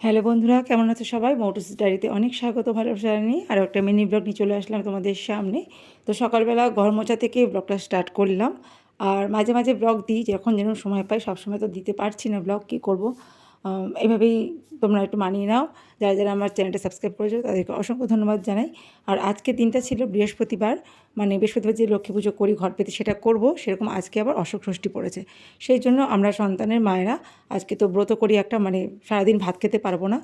Hello বন্ধুরা, কেমন আছো সবাই? মোটরস ডায়েরিতে অনেক স্বাগত ভালোবাসা জানি আর একটা মিনি ব্লগ নিয়ে চলে আসলাম তোমাদের সামনে। তো সকালবেলা ঘর মোচা থেকে ব্লগটা স্টার্ট করলাম। আর মাঝে মাঝে ব্লগ দিই, যখন যেন সময় পাই, সবসময় তো দিতে পারছি না ব্লগ কী করব? এভাবেই তোমরা একটু মানিয়ে নাও। যারা যারা আমার চ্যানেলটা সাবস্ক্রাইব করেছ তাদেরকে অসংখ্য ধন্যবাদ জানাই। আর আজকে দিনটা ছিল বৃহস্পতিবার মানে বৃহস্পতিবার যে লক্ষ্মী পুজো করি ঘর পেতে সেটা করব, সেরকম আজকে আবার অশোক ষষ্ঠী পড়েছে। সেই জন্য আমরা সন্তানের মায়েরা আজকে তো ব্রত করি একটা মানে সারাদিন ভাত খেতে পারব না।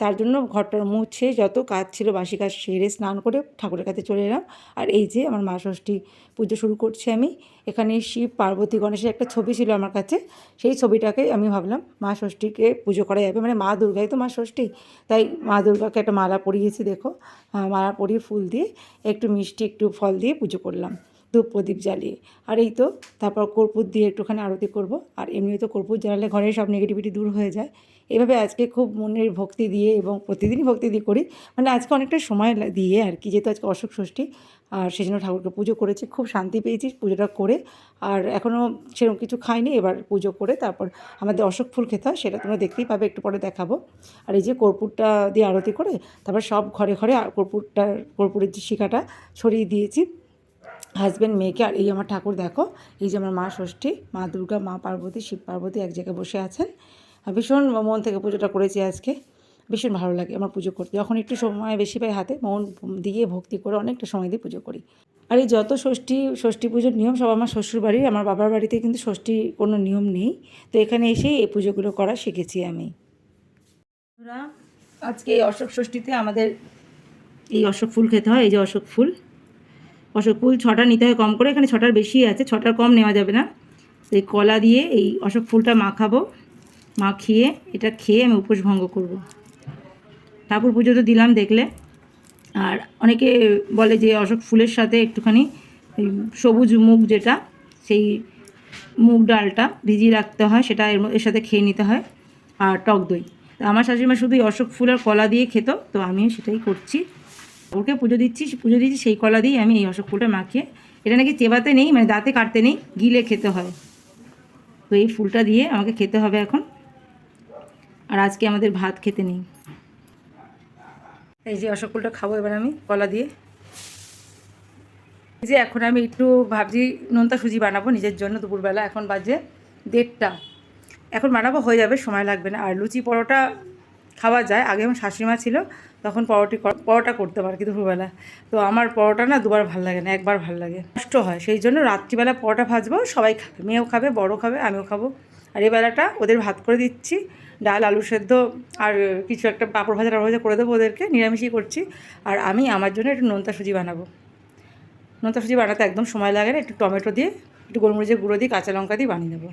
তার জন্য ঘরটার মুছে যত কাজ ছিল, বাসি কাজ সেরে স্নান করে ঠাকুরের কাছে চলে এলাম। আর এই যে আমার মা ষষ্ঠী পুজো শুরু করছি আমি, এখানে শিব, পার্বতী, গণেশের একটা ছবি ছিল আমার কাছে। সেই ছবিটাকে আমি ভাবলাম মা ষষ্ঠীকে পুজো করা যাবে মানে মা দুর্গাই তো মা ষষ্ঠী। তাই মা দুর্গাকে একটা মালা পরিয়েছি, দেখো। মালা পরিয়ে ফুল দিয়ে, একটু মিষ্টি, একটু ফল দিয়ে পুজো করলাম। ধূপ প্রদীপ জ্বালিয়ে। আর এই তো, তারপর কর্পূর দিয়ে একটুখানি আরতি করব। আর এমনিও তো কর্পূর জ্বালালে ঘরের সব নেগেটিভিটি দূর হয়ে যায়। এভাবে আজকে খুব মনের ভক্তি দিয়ে এবং প্রতিদিনই ভক্তি দিয়ে করি। মানে আজকে অনেকটা সময় দিয়ে আর কি, যেহেতু আজকে অশোক ষষ্ঠী, আর সেই জন্য ঠাকুরকে পুজো করেছি, খুব শান্তি পেয়েছি পুজোটা করে। আর এখনও সেরকম কিছু খাইনি, এবার পুজো করে তারপর আমাদের অশোক ফুল খেতে হয়, সেটা তোমরা দেখতেই পাবে, একটু পরে দেখাবো। আর এই যে কর্পূরটা দিয়ে আরতি করে, তারপর সব ঘরে ঘরে কর্পূরটা কর্পূরের যে শিকাটা ছড়িয়ে দিয়েছি। হাজব্যান্ড মেয়েকে আর এই আমার ঠাকুর দেখো, এই যে আমার মা ষষ্ঠী, মা দুর্গা, মা পার্বতী, শিব পার্বতী এক জায়গায় বসে আছেন। ভীষণ মন থেকে পুজোটা করেছি আজকে, ভীষণ ভালো লাগে আমার পুজো করতে। যখন একটু সময় বেশি পাই হাতে, মন দিয়ে ভক্তি করে অনেকটা সময় দিয়ে পুজো করি। আর এই যত ষষ্ঠী ষষ্ঠী পুজোর নিয়ম সব আমার শ্বশুর বাড়ির আমার বাবার বাড়িতে কিন্তু ষষ্ঠী কোনো নিয়ম নেই। তো এখানে এসেই এই পুজোগুলো করা শিখেছি আমি। আজকে এই অশোক ষষ্ঠীতে আমাদের এই অশোক ফুল খেতে হয়, এই যে অশোক ফুল। অশোক, ফুল ছটা নিতে হয় কম করে, এখানে ছটার বেশি আছে, ছটার কম নেওয়া যাবে না। এই কলা দিয়ে এই অশোক ফুলটা মাখাবো, মাখিয়ে এটা খেয়ে আমি উপোস ভঙ্গ করব। ঠাকুর পুজো তো দিলাম দেখলে। আর অনেকে বলে যে অশোক ফুলের সাথে একটুখানি সবুজ মুগ যেটা, সেই মুগ ডালটা ভিজিয়ে রাখতে হয়, সেটা এর এর সাথে খেয়ে নিতে হয়। আর টক দই। আমার শাশুড়িমা শুধু এই অশোক ফুল আর কলা দিয়ে খেত, তো আমি সেটাই করছি। ওকে পুজো দিচ্ছি পুজো দিচ্ছি, সেই কলা দিয়েই আমি এই অশোক ফুলটা মাখিয়ে, এটা নাকি চেবাতে নেই মানে দাঁতে কাটতে নেই, গিলে খেতে হয়। তো এই ফুলটা দিয়ে আমাকে খেতে হবে এখন। আর আজকে আমাদের ভাত খেতে নেই। এই যে অশোক ফুলটা খাব এবার আমি, কলা দিয়ে। এই যে এখন আমি একটু ভাবছি নোনতা সুজি বানাবো নিজের জন্য দুপুরবেলা, এখন বাজে দেড়টা। এখন বানাবো, হয়ে যাবে, সময় লাগবে না। আর লুচি পরোটা খাওয়া যায়। আগে আমার শাশুড়িমা ছিল, তখন পরোটি পরোটা করতে পারে কি দুপুরবেলা। তো আমার পরোটা না দুবার ভালো লাগে না, একবার ভালো লাগে। কষ্ট হয়, সেই জন্য রাত্রিবেলা পরোটা ভাজবো, সবাই খাবে। মেয়েও খাবে বড় খাবে, আমিও খাব। আর এই বেলাটা ওদের ভাত করে দিচ্ছি, ডাল, আলু সেদ্ধ আর কিছু একটা পাঁপড় ভাজা, টাপড় ভাজা করে দেবো ওদেরকে, নিরামিষই করছি। আর আমি আমার জন্য একটু নোনতা সুজি বানাবো। নোনতা সুজি বানাতে একদম সময় লাগে না, একটু টমেটো দিয়ে, একটু গোলমরিচের গুঁড়ো দিয়ে, কাঁচা লঙ্কা দিয়ে বানিয়ে নেব।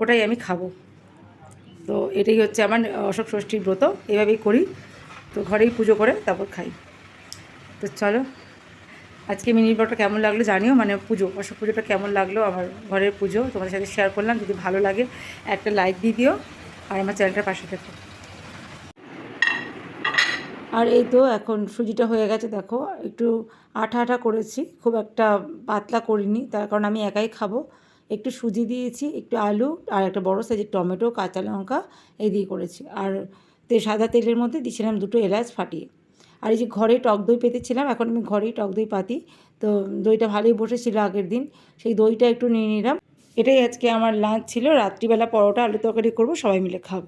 ওটাই আমি খাব। তো এটাই হচ্ছে আমার অশোক ষষ্ঠীর ব্রত। এভাবেই করি। তো ঘরেই পুজো করে তারপর খাই। তো চলো, আজকে মিনি ব্লগটা কেমন লাগল জানিও। মানে পুজো, অশোক পুজোটা কেমন লাগল? আমার ঘরের পুজো, তোমাদের সাথে শেয়ার করলাম। যদি ভালো লাগে, একটা লাইক দিয়ে দিও। আর আমার চ্যানেলটার পাশে থেকো। আর এই তো এখন সুজিটা হয়ে গেছে, দেখো। একটু আঠা আঠা করেছি। খুব একটা পাতলা করিনি, তার কারণ আমি একাই খাব। একটু সুজি দিয়েছি, একটু আলু আর একটা বড় সাইজের টমেটো, কাঁচা লঙ্কা এই দিয়ে করেছি। আর তে, সাদা তেলের মধ্যে দিয়েছিলাম দুটো এলাচ ফাটিয়ে। আর এই যে ঘরে টক দই পেতেছিলাম, এখন আমি ঘরেই টক দই পাতি। তো দইটা ভালোই বসেছিল আগের দিন, সেই দইটা একটু নিয়ে নিলাম। এটাই আজকে আমার লাঞ্চ ছিল। রাত্রিবেলা পরোটা, আলু তরকারি করব, সবাই মিলে খাব।